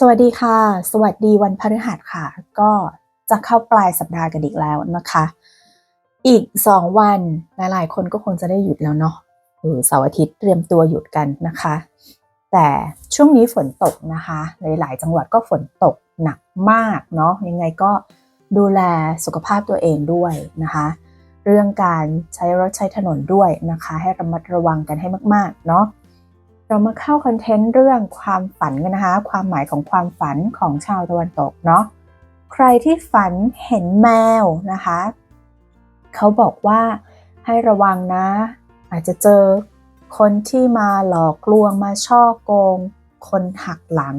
สวัสดีค่ะ สวัสดีวันพฤหัสค่ะ ก็จะเข้าปลายสัปดาห์กันอีกแล้วนะคะ อีก 2 วันหลายๆ คนก็คงจะได้หยุดแล้วเนาะเออเสาร์อาทิตย์เตรียมตัวหยุดกันนะคะ แต่ช่วงนี้ฝนตกนะคะ หลายๆ จังหวัดก็ฝนตกหนักมากเนาะยังไงก็ดูแลสุขภาพตัวเองด้วยนะคะ เรื่องการใช้รถใช้ถนนด้วยนะคะ ให้ระมัดระวังกันให้มาก ๆ เนาะ เรามาเข้าคอนเทนต์เรื่องความฝันกันนะคะ ความหมายของความฝันของชาวตะวันตกเนาะใครที่ฝันเห็นแมวนะคะ เขาบอกว่าให้ระวังนะ อาจจะเจอคนที่มาหลอกลวงมาช่อโกง คนหักหลัง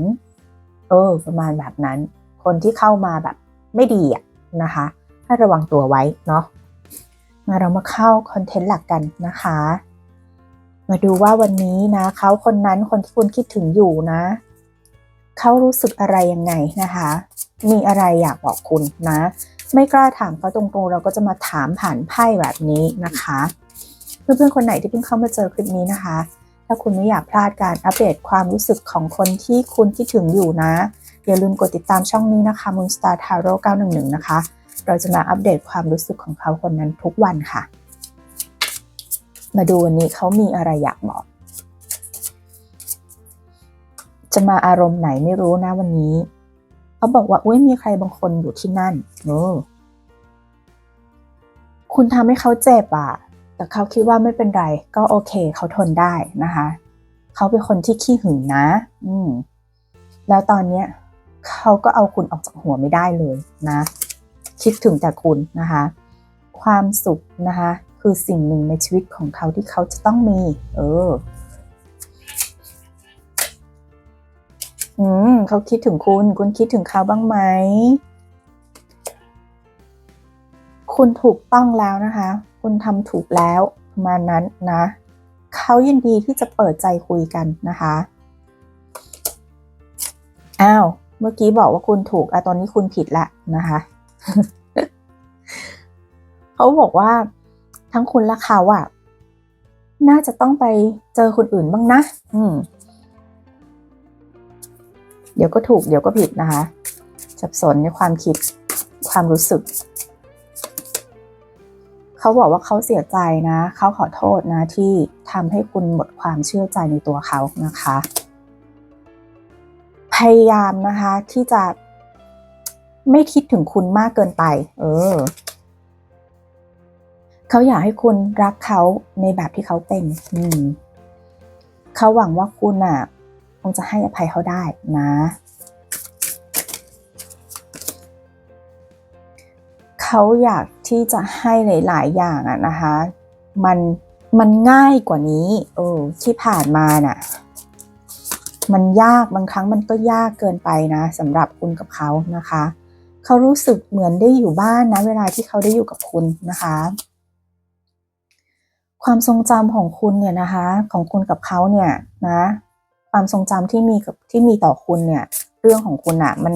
เออ ประมาณแบบนั้น คนที่เข้ามาแบบไม่ดีอะนะคะ ให้ระวังตัวไว้เนาะมาเรามาเข้าคอนเทนต์หลักกันนะคะ มาดูว่าวันนี้นะเขาคนนั้นคนที่คุณคิดถึงอยู่นะ เขารู้สึกอะไรยังไงนะคะ มีอะไรอยากบอกคุณนะ ไม่กล้าถามเขาตรงๆ เราก็จะมาถามผ่านไพ่แบบนี้นะคะ เพื่อนๆคนไหนที่เพิ่งเข้ามาเจอคลิปนี้นะคะ ถ้าคุณไม่อยากพลาดการอัปเดตความรู้สึกของคนที่คุณคิดถึงอยู่นะ อย่าลืมกดติดตามช่องนี้นะคะ Moonstar Tarot 911 นะคะ เราจะมาอัปเดตความรู้สึกของเขาคนนั้นทุกวันค่ะ มาดูวันนี้เขามีอะไรอยากบอก จะมาอารมณ์ไหนไม่รู้นะวันนี้ เขาบอกว่า อุ้ยมีใครบางคนอยู่ที่นั่นโอ้คุณทำให้เขาเจ็บอะ แต่เขาคิดว่าไม่เป็นไร ก็โอเค เขาทนได้นะคะ เขาเป็นคนที่ขี้หึงนะ อืม แล้วตอนเนี้ยเขาก็เอาคุณออกจากหัวไม่ได้เลยนะ คิดถึงแต่คุณนะคะ ความสุขนะคะ คือสิ่งหนึ่งในชีวิตของเขาที่เขาจะต้องมี เออ อืมเขาคิดถึงคุณ คุณคิดถึงเขาบ้างไหม คุณถูกต้องแล้วนะคะ คุณทำถูกแล้วประมาณนั้นนะเขายินดีที่จะเปิดใจคุยกันนะคะอ้าวเมื่อกี้บอกว่าคุณถูกอะตอนนี้คุณผิดละนะคะ เขาบอกว่า ทั้งคุณและเขาอะน่าจะต้องไปเจอคนอื่นบ้างนะ อืม เดี๋ยวก็ถูก เดี๋ยวก็ผิดนะคะสับสนในความคิดความรู้สึก เขาบอกว่าเขาเสียใจนะ เขาขอโทษนะ ที่ทำให้คุณหมดความเชื่อใจในตัวเขานะคะ พยายามนะคะที่จะไม่คิดถึงคุณมากเกินไป เออ เขาอยากให้คุณรักเขาในแบบที่เขาเป็น อืมเขาหวังว่าคุณอะคงจะให้อภัยเขาได้นะ เขาอยากที่จะให้หลาย ๆ อย่างอะนะคะ มันมันง่ายกว่านี้เออที่ผ่านมาน่ะ มันยากบางครั้งมันก็ยากเกินไปนะสำหรับคุณกับเขานะคะ เขารู้สึกเหมือนได้อยู่บ้านนะ เวลาที่เขาได้อยู่กับคุณนะคะ ความทรงจำของคุณเนี่ยนะคะ ของคุณกับเขาเนี่ยนะ ความทรงจำที่มีกับที่มีต่อคุณเนี่ย เรื่องของคุณอะมัน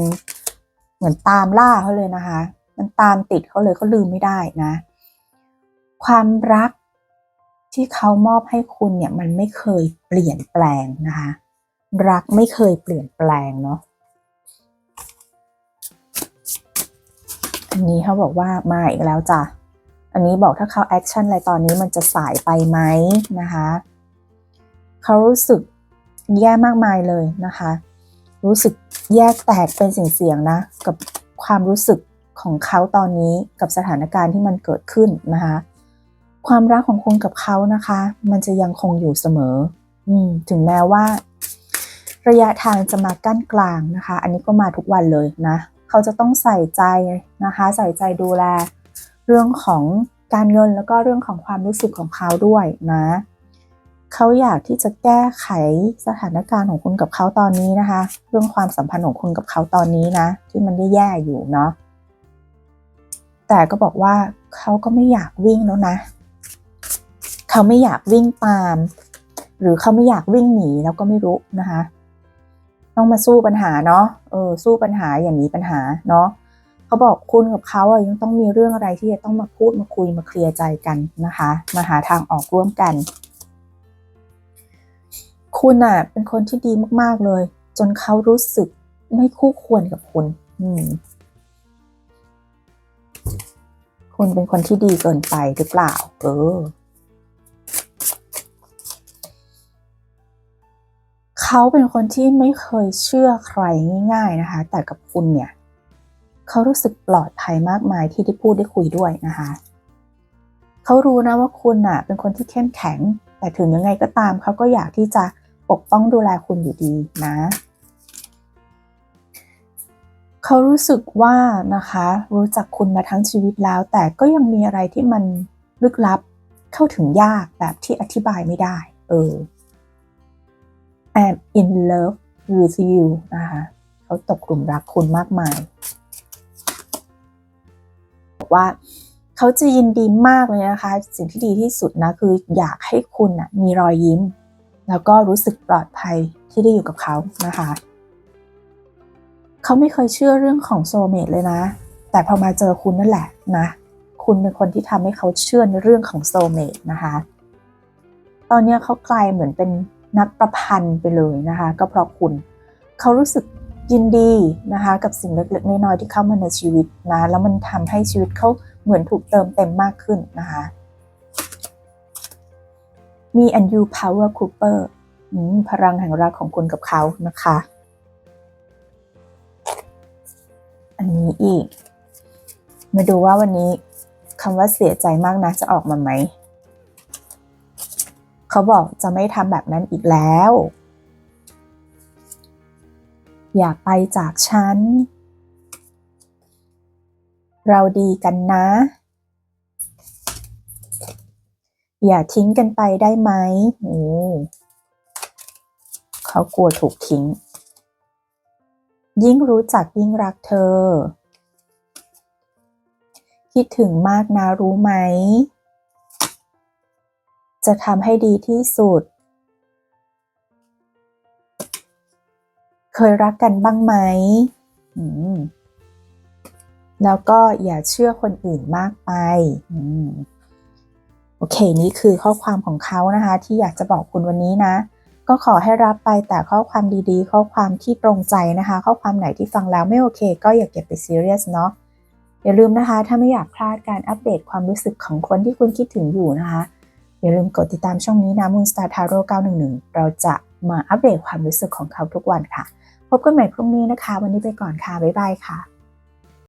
เหมือนตามล่าเขาเลยนะคะ มันตามติดเขาเลยเขาลืมไม่ได้นะ ความรักที่เขามอบให้คุณเนี่ย มันไม่เคยเปลี่ยนแปลงนะคะ รักไม่เคยเปลี่ยนแปลงเนาะอันนี้เขาบอกว่ามาอีกแล้วจ้ะ อันนี้บอกถ้าเขาแอคชั่นอะไรตอนนี้มันจะสายไปไหมนะคะเขารู้สึกแย่มากมายเลยนะคะ รู้สึกแยกแตกเป็นสิ่งเสียงๆนะ กับความรู้สึกของเขาตอนนี้กับสถานการณ์ที่มันเกิดขึ้นนะคะ ความรักของคุณกับเขานะคะ มันจะยังคงอยู่เสมอ อืมถึงแม้ว่า ระยะทางจะมากั้นกลางนะคะ อันนี้ก็มาทุกวันเลยนะ เขาจะต้องใส่ใจนะคะ ใส่ใจดูแล เรื่องของการเงินแล้วก็เรื่องของความรู้สึกของเขาด้วยนะเขาอยากที่จะแก้ไขสถานการณ์ของคุณกับเขาตอนนี้นะคะ เรื่องความสัมพันธ์ของคุณกับเขาตอนนี้นะ ที่มันแย่ๆอยู่เนาะแต่ก็บอกว่าเขาก็ไม่อยากวิ่งแล้วนะเขาไม่อยากวิ่งตาม หรือเขาไม่อยากวิ่งหนีแล้วก็ไม่รู้นะคะ ต้องมาสู้ปัญหาเนาะเออสู้ปัญหาอย่างนี้ปัญหาเนาะ เขาบอกคุณกับเขาอะยังต้องมีเรื่องอะไรที่จะต้องมาพูดมาคุยมาเคลียร์ใจกันนะคะ มาหาทางออกร่วมกัน คุณอะเป็นคนที่ดีมากๆเลย จนเขารู้สึกไม่คู่ควรกับคุณ อืมคุณเป็นคนที่ดีเกินไปหรือเปล่า เออ เขาเป็นคนที่ไม่เคยเชื่อใครง่าย ๆนะคะ แต่กับคุณเนี่ย เขารู้สึกปลอดภัยมากมายที่ได้พูดได้คุยด้วยนะคะ เขารู้นะว่าคุณน่ะเป็นคนที่เข้มแข็ง แต่ถึงยังไงก็ตามเขาก็อยากที่จะปกป้องดูแลคุณอยู่ดีนะ เขารู้สึกว่านะคะ รู้จักคุณมาทั้งชีวิตแล้ว แต่ก็ยังมีอะไรที่มันลึกลับเข้าถึงยากแบบที่อธิบายไม่ได้ เออ I'm in love with you นะคะ เขาตกกลุ่มรักคุณมากมาย บอกว่า เขาจะยินดีมากเลยนะคะ สิ่งที่ดีที่สุดนะคืออยากให้คุณนะมีรอยยิ้ม แล้วก็รู้สึกปลอดภัยที่ได้อยู่กับเขานะคะ เขาไม่เคยเชื่อเรื่องของโซเมตเลยนะ แต่พอมาเจอคุณนั่นแหละนะ คุณเป็นคนที่ทำให้เขาเชื่อในเรื่องของโซเมตนะคะ ตอนนี้เขากลายเหมือนเป็นนักประพันธ์ไปเลยนะคะ ก็เพราะคุณ เขารู้สึก ยินดีนะคะกับสิ่งเล็กๆน้อยๆที่เข้ามาในชีวิตนะแล้วมันทำให้ชีวิตเขาเหมือนถูกเติมเต็มมากขึ้นนะคะมี and you power cooper อืมพลังแห่งรักของคุณกับเขานะคะ อันนี้อีก มาดูว่าวันนี้คำว่าเสียใจมากนะจะออกมาไหม เขาบอกจะไม่ทำแบบนั้นอีกแล้ว อย่าไปจากฉัน เราดีกันนะ อย่าทิ้งกันไปได้ไหมโอ้เขากลัวถูกทิ้ง ยิ่งรู้จักยิ่งรักเธอ คิดถึงมากนะรู้ไหม จะทำให้ดีที่สุด เคยรักกันบ้างไหมมแล้วก็อย่าเชื่อคนอื่นมากไปอโอเค นี่คือข้อความของเขานะคะ ที่อยากจะบอกคุณวันนี้นะ ก็ขอให้รับไปแต่ข้อความดีๆ ข้อความที่ตรงใจนะคะ ข้อความไหนที่ฟังแล้วไม่โอเค ก็อย่าเก็บไปซีเรียสเนาะอย่าลืมนะคะ ถ้าไม่อยากพลาดการอัปเดตความรู้สึกของคนที่คุณคิดถึงอยู่นะคะ อย่าลืมกดติดตามช่องนี้นะ Moonstar Tarot 911 เราจะมาอัปเดตความรู้สึกของเขาทุกวันค่ะ พบกันใหม่พรุ่งนี้นะคะ วันนี้ไปก่อนค่ะ บ๊ายบายค่ะ